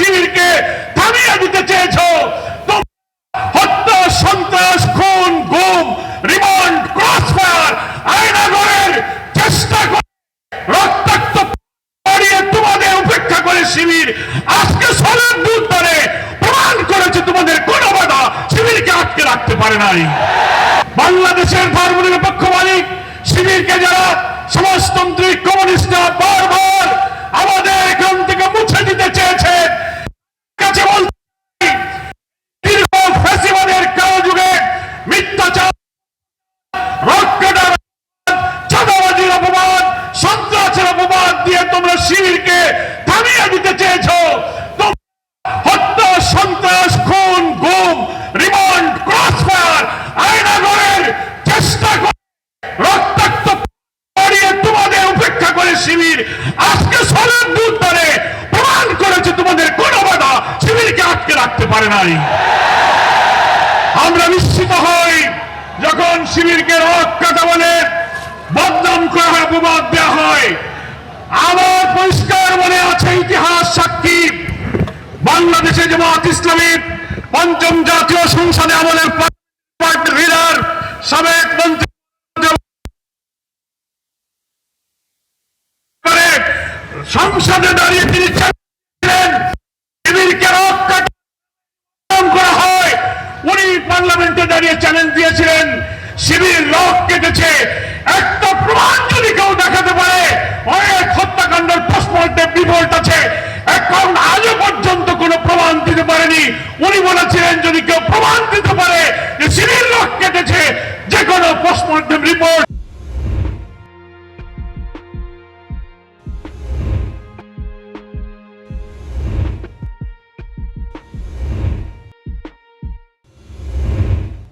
শিবিরকে থামিয়ে দিতে চেয়েছো। হত্যা, সন্ত্রাস, খুন, গুম, রিমান্ড, ক্রসফায়ার, আয়নাগরের চেষ্টা করে রক্তাক্ত তোমাদের উপেক্ষা করে শিবির আজকে সলের বুথ ধরে প্রমাণ করেছে তোমাদের কোন বাধা শিবিরকে আটকে রাখতে পারে নাই। বাংলাদেশের ধর্মনিরপেক্ষ মালিক, শিবিরকে যারা দিয়ে তোমরা শিবিরকে থামিয়ে দিতে চেয়েছো। প্রমাণ করেছে তোমাদের শিবিরকে আটকে রাখতে পারে আমরা নিশ্চিত হই, যখন শিবিরকে রক কাটা বলে বদনাম করা হয়, অপবাদ দেওয়া হয় আমার পরিষ্কার মনে আছে ইতিহাস, সাক্ষী। বাংলাদেশে জামাত ইসলামী পঞ্চম জাতীয় সংসদে আমলের লিডার সাবেক মন্ত্রী সংসদে দাঁড়িয়ে তিনি করা হয়। উনি পার্লামেন্টে দাঁড়িয়ে চ্যালেঞ্জ দিয়েছিলেন। শিবির